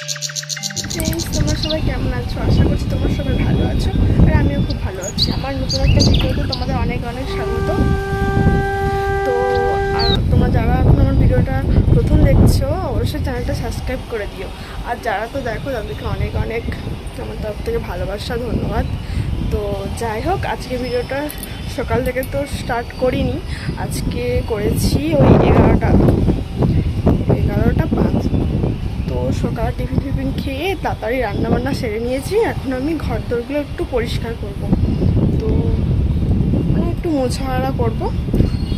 Friends তোমরা সবাই কেমন আছো? আশা করছি তোমরা সবাই ভালো আছো আর আমিও খুব ভালো আছি। আমার নতুন একটা ভিডিওতে তোমাদের অনেক অনেক স্বাগত। তো তোমরা যারা এখন আমার ভিডিওটা প্রথম দেখছ, অবশ্যই চ্যানেলটা সাবস্ক্রাইব করে দিও। আর যারা তো দেখো, তাদেরকে অনেক অনেক আমার তরফ থেকে ভালোবাসা, ধন্যবাদ। তো যাই হোক, আজকে ভিডিওটা সকাল থেকে তো স্টার্ট করিনি। আজকে করেছি ওই এগারোটা পাঁচ তো সকালে টিফিন টিফিন খেয়ে তাড়াতাড়ি রান্নাবান্না সেরে নিয়েছি। এখন আমি ঘর দরগুলো একটু পরিষ্কার করব। তো মানে একটু মোছাড়া করব।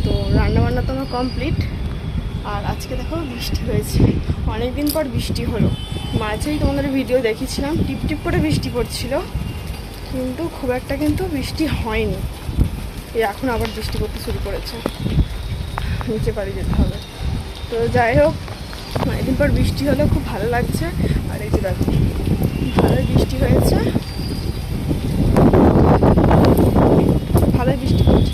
তো রান্নাবান্না তো আমার কমপ্লিট। আর আজকে দেখো বৃষ্টি হয়েছে। অনেক দিন পর বৃষ্টি হলো। মাঝেই তোমাদের ভিডিও দেখেছিলাম টিপ টিপ করে বৃষ্টি পড়ছিল। কিন্তু খুব একটা কিন্তু বৃষ্টি হয়নি। এখন আবার বৃষ্টি করতে শুরু করেছে। নিচে বাড়ি যেতে হবে। তো যাই হোক অনেকদিন পর বৃষ্টি হলো খুব ভালো লাগছে। আর এই যে দেখো, ভালোই বৃষ্টি হয়েছে। ভালোই বৃষ্টি হচ্ছে।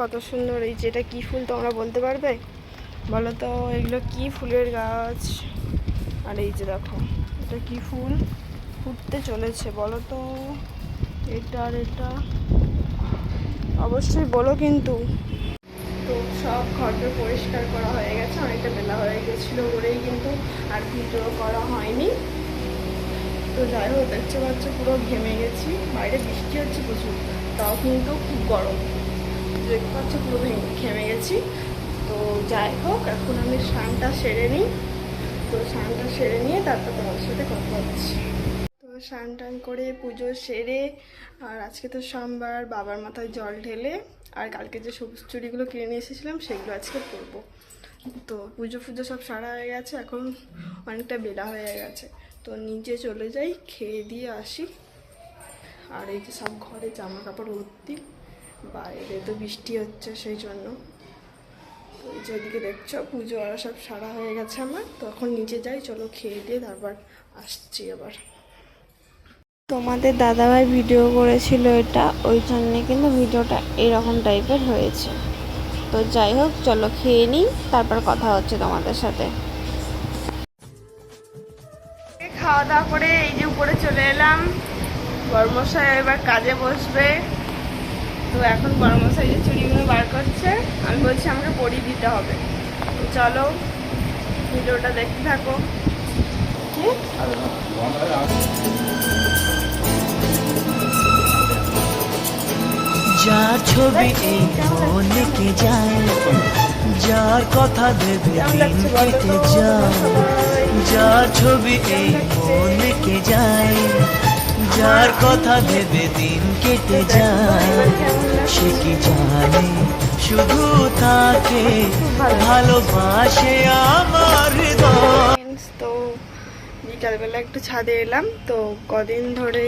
কত সুন্দর এই যেটা কি ফুল তোমরা বলতে পারবে? বলো তো, এগুলো কি ফুলের গাছ? আর এই যে দেখো, এটা কি ফুল? ফুটতে চলেছে, বলো তো। এটা আর এটা। অবশ্যই বলো কিন্তু। তো সব ঘরটা পরিষ্কার করা হয়ে গেছে, অনেকটা বেলা হয়ে গেছিল বলেই কিন্তু আর ভিডিও করা হয়নি। তো যাই হোক, দেখতে পাচ্ছ পুরো ঘেমে গেছি, বাইরে বৃষ্টি হচ্ছে প্রচুর, তাও কিন্তু খুব গরম। দেখতে পাচ্ছ পুরো ঘেমে গেছি। তো যাই হোক, এখন আমি স্নানটা সেরে নিই। তো স্নানটা সেরে নিয়ে তারপর তোমার সাথে কথা হচ্ছে স্নান টান করে পুজো সেরে, আর আজকে তো সোমবার, বাবার মাথায় জল ঢেলে, আর কালকে যে সবুজ চুড়িগুলো কিনে নিয়ে এসেছিলাম, সেগুলো আজকে পরবো। তো পুজো ফুজো সব সারা হয়ে গেছে, এখন অনেকটা বেলা হয়ে গেছে। তো নিচে চলে যাই, খেয়ে দিয়ে আসি। আর এই যে সব ঘরে জামা কাপড় ভর্তি, বাইরে তো বৃষ্টি হচ্ছে সেই জন্য। তো এই দেখছ, পুজো আর সব সারা হয়ে গেছে আমার, তো এখন নিচে যাই, চলো খেয়ে দিয়ে তারপর আসছি আবার। তোমাদের দাদাভাই ভিডিও করেছিল এটা ওই জন্যে কিন্তু ভিডিওটা এরকম টাইপের হয়েছে। তো যাই হোক চলো খেয়ে নিই তারপর কথা হচ্ছে তোমাদের সাথে। খাওয়া দাওয়া করে এই যে উপরে চলে এলাম। বর্মশাই এবার কাজে বসবে। তো এখন বর্মশাই যে চুড়িগুলো বার করছে আমি বলছি আমাকে পরিয়ে দিতে হবে। তো চলো ভিডিওটা দেখতে থাকো। যার ছবি এই মনে কে যায়, যার কথা ভেবে দিন কেটে যায়, যার ছবি এই কে যায়, যার কথা ভেবে দিন কেটে যায়, সে কি জানে? শুধু তাকে ভালোবাসে আমার তো বিকালবেলা একটু ছাদে এলাম, তো কদিন ধরে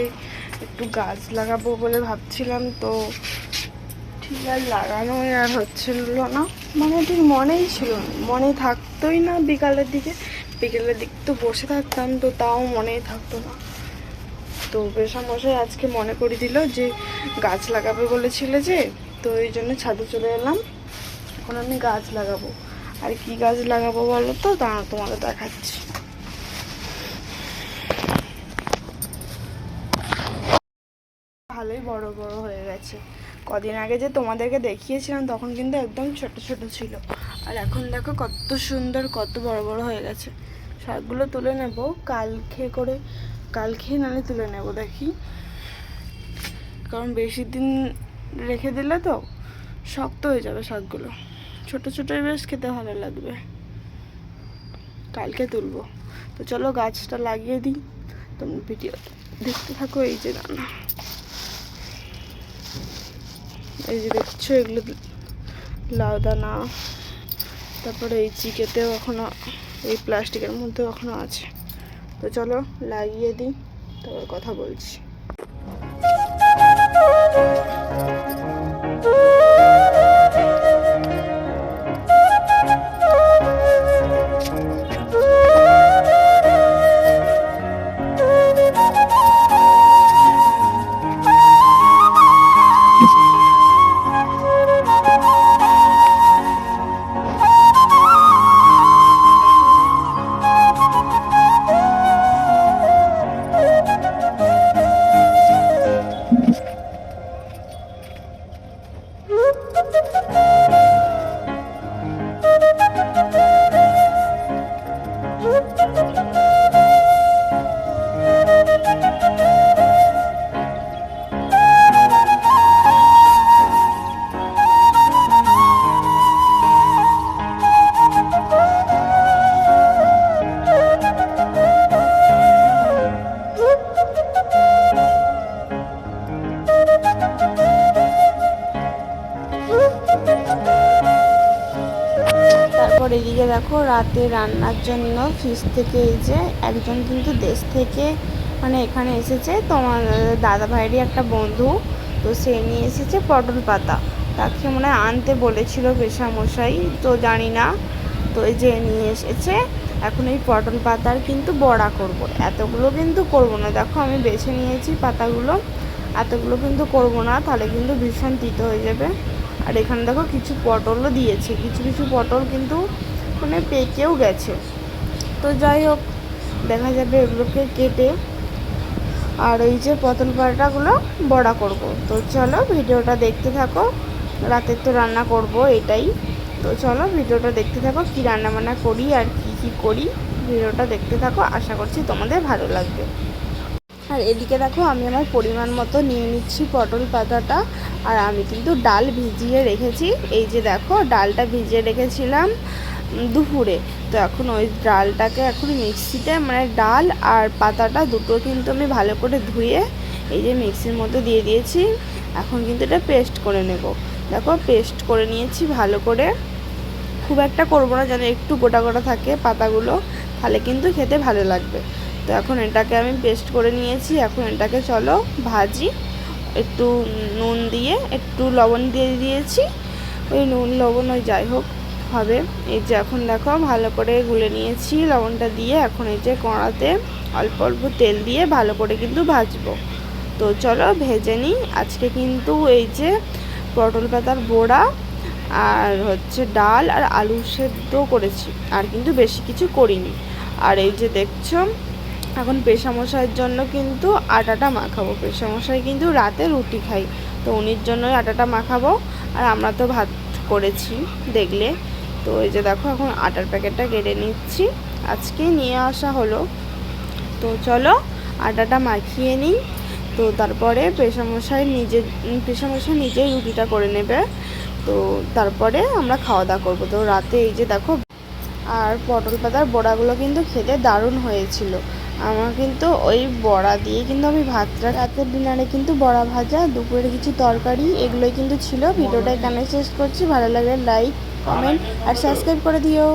একটু গাছ লাগাবো বলে ভাবছিলাম, তো ঠিক আর লাগানো আর হচ্ছিল না। মানে ঠিক মনেই ছিল না। মনে থাকতোই না বিকালের দিকে। বিকেলের দিক তো বসে থাকতাম তো তাও মনেই থাকতো না। তো মশাই আজকে মনে করে দিল যে গাছ লাগাবে বলেছিলে যে, তো এই জন্য ছাদে চলে এলাম। এখন আমি গাছ লাগাবো। আর কি গাছ লাগাবো বলো তো? দাঁড়া তোমাকে দেখাচ্ছি। ভালোই বড় বড় হয়ে গেছে। কদিন আগে যে তোমাদেরকে দেখিয়েছিলাম, তখন কিন্তু একদম ছোট ছোট ছিল। আর এখন দেখো কত সুন্দর, কত বড় বড় হয়ে গেছে। শাকগুলো তুলে নেব, কালকে করে, কালকে নালে তুলে নেব দেখি। কারণ বেশি দিন রেখে দিলে তো শক্ত হয়ে যাবে শাকগুলো। ছোট, ছোটোই বেশ খেতে ভালো লাগবে। কালকে তুলবো। তো চলো গাছটা লাগিয়ে দিই। তোমরা ভিডিও দেখতে থাকো, এই যে দানা এই যে দেখছ এগুলো লাউ দানা, তারপরে এই চিকেতেও এখনও, এই প্লাস্টিকের মধ্যেও এখনও আছে। তো চলো লাগিয়ে দিই, তারপর কথা বলছি। Thank you. এদিকে দেখো রাতে রান্নার জন্য ফ্রিজ থেকে এই যে একজন কিন্তু দেশ থেকে মানে এখানে এসেছে তোমার দাদা ভাইয়েরই একটা বন্ধু, তো সে নিয়ে এসেছে পটল পাতা। তাকে মনে হয় আনতে বলেছিল পেশামশাই, তো জানি না। তো এই যে নিয়ে এসেছে, এখন এই পটল পাতার কিন্তু বড়া করব। এতগুলো কিন্তু করব না। দেখো আমি বেছে নিয়েছি পাতাগুলো, এতগুলো কিন্তু করব না, তাহলে কিন্তু ভীষণ তিতো হয়ে যাবে। আর এখানে দেখো কিছু পটলও দিয়েছে। কিছু কিছু পটল কিন্তু মানে পেকেও গেছে। তো যাই হোক, দেখা যাবে এগুলোকে কেটে আর এই যে পটল পাটাগুলো বড়া করব। তো চলো ভিডিওটা দেখতে থাকো। রাতের তো রান্না করব এটাই। তো চলো ভিডিওটা দেখতে থাকো, কী রান্না বান্না করি আর কি কি করি। ভিডিওটা দেখতে থাকো। আশা করছি তোমাদের ভালো লাগবে। আর এদিকে দেখো, আমি আমার পরিমাণ মতো নিয়ে নিচ্ছি পটল পাতাটা। আর আমি কিন্তু ডাল ভিজিয়ে রেখেছি। এই যে দেখো, ডালটা ভিজিয়ে রেখেছিলাম দুপুরে। তো এখন ওই ডালটাকে এখন মিক্সিতে মানে ডাল আর পাতাটা দুটো কিন্তু আমি ভালো করে ধুয়ে এই যে মিক্সির মধ্যে দিয়ে দিয়েছি। এখন কিন্তু এটা পেস্ট করে নেব। দেখো, পেস্ট করে নিয়েছি ভালো করে। খুব একটা করব না, যেন একটু গোটা গোটা থাকে পাতাগুলো, তাহলে কিন্তু খেতে ভালো লাগবে। তো এখন এটাকে আমি পেস্ট করে নিয়েছি। এখন এটাকে চলো ভাজি। একটু নুন দিয়ে, একটু লবণ দিয়ে দিয়েছি। ওই নুন, লবণ, ওই যাই হোক হবে। এই যে এখন দেখো ভালো করে গুলে নিয়েছি লবণটা দিয়ে। এখন এই যে কড়াতে অল্প অল্প তেল দিয়ে ভালো করে কিন্তু ভাজবো। তো চলো ভেজে নিই। আজকে কিন্তু এই যে পটল পাতার বড়া আর হচ্ছে ডাল আর আলু সেদ্ধ করেছি। আর কিন্তু বেশি কিছু করিনি। আর এই যে দেখছ এখন পেশামশাইয়ের জন্য কিন্তু আটাটা মাখাবো। পেশামশাই কিন্তু রাতে রুটি খাই। তো উনির জন্যই আটাটা মাখাবো। আর আমরা তো ভাত করেছি দেখলে। তো এই যে দেখো এখন আটার প্যাকেটটা কেটে নিচ্ছি। আজকে নিয়ে আসা হলো। তো চলো আটাটা মাখিয়ে নিই। তো তারপরে পেশামশাই নিজে, পেশামশাই নিজেই রুটিটা করে নেবে। তো তারপরে আমরা খাওয়া দাওয়া করব। তো রাতে এই যে দেখো আর পটল পাতার বড়াগুলো কিন্তু খেতে দারুণ হয়েছিল। আমার কিন্তু ওই বড়া দিয়ে কিন্তু আমি ভাতটা রাতের ডিনারে কিন্তু বড়া ভাজা দুপুরে কিছু তরকারি এগুলোই কিন্তু ছিল। ভিডিওটা এখানে শেষ করছি। ভালো লাগে লাইক কমেন্ট আর সাবস্ক্রাইব করে দিও।